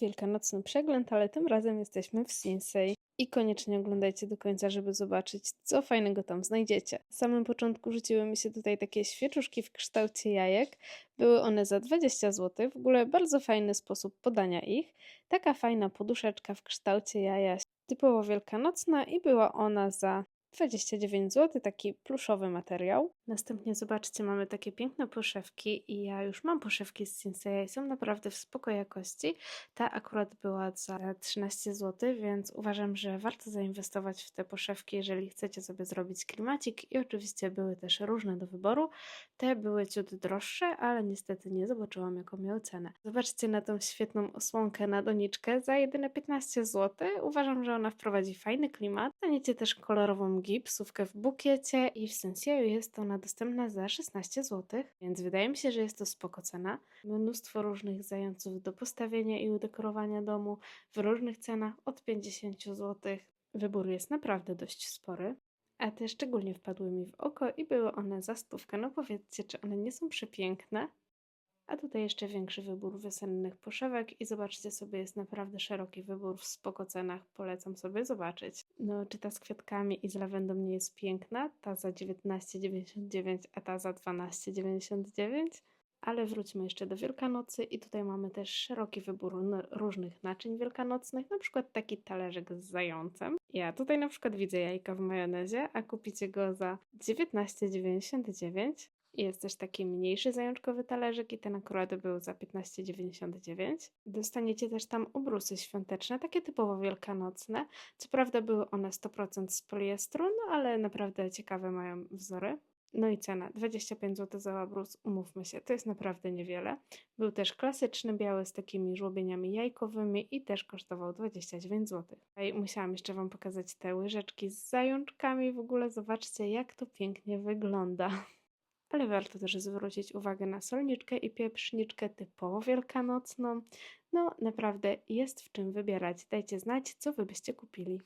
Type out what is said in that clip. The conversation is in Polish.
wielkanocny przegląd, ale tym razem jesteśmy w Sinsei. I koniecznie oglądajcie do końca, żeby zobaczyć, co fajnego tam znajdziecie. Na samym początku rzuciły mi się tutaj takie świeczuszki w kształcie jajek. Były one za 20 zł. W ogóle bardzo fajny sposób podania ich. Taka fajna poduszeczka w kształcie jaja, typowo wielkanocna i była ona za 29 zł, taki pluszowy materiał. Następnie zobaczcie, mamy takie piękne poszewki i ja już mam poszewki z Sinsei i są naprawdę w spoko jakości. Ta akurat była za 13 zł, więc uważam, że warto zainwestować w te poszewki, jeżeli chcecie sobie zrobić klimacik i oczywiście były też różne do wyboru. Te były ciut droższe, ale niestety nie zobaczyłam jaką miały cenę. Zobaczcie na tą świetną osłonkę na doniczkę za jedyne 15 zł. Uważam, że ona wprowadzi fajny klimat. Staniecie też kolorową gipsówkę w bukiecie i w Sensieju jest ona dostępna za 16 zł, więc wydaje mi się, że jest to spoko cena. Mnóstwo różnych zająców do postawienia i udekorowania domu w różnych cenach od 50 zł. Wybór jest naprawdę dość spory. A te szczególnie wpadły mi w oko i były one za stówkę. No powiedzcie, czy one nie są przepiękne? A tutaj jeszcze większy wybór wiosennych poszewek i zobaczcie sobie, jest naprawdę szeroki wybór w spoko cenach, polecam sobie zobaczyć. No, czy ta z kwiatkami i z lawendą nie jest piękna? Ta za 19,99, a ta za 12,99? Ale wróćmy jeszcze do Wielkanocy i tutaj mamy też szeroki wybór różnych naczyń wielkanocnych, na przykład taki talerzyk z zającem. Ja tutaj na przykład widzę jajka w majonezie, a kupicie go za 19,99. Jest też taki mniejszy zajączkowy talerzyk i ten akurat był za 15,99. Dostaniecie też tam obrusy świąteczne, takie typowo wielkanocne. Co prawda były one 100% z poliestru, no ale naprawdę ciekawe mają wzory. No i cena 25 zł za obrus, umówmy się, to jest naprawdę niewiele. Był też klasyczny biały z takimi żłobieniami jajkowymi i też kosztował 29 zł. I musiałam jeszcze Wam pokazać te łyżeczki z zajączkami. W ogóle zobaczcie, jak to pięknie wygląda. Ale warto też zwrócić uwagę na solniczkę i pieprzniczkę typowo wielkanocną. No naprawdę jest w czym wybierać. Dajcie znać, co Wy byście kupili.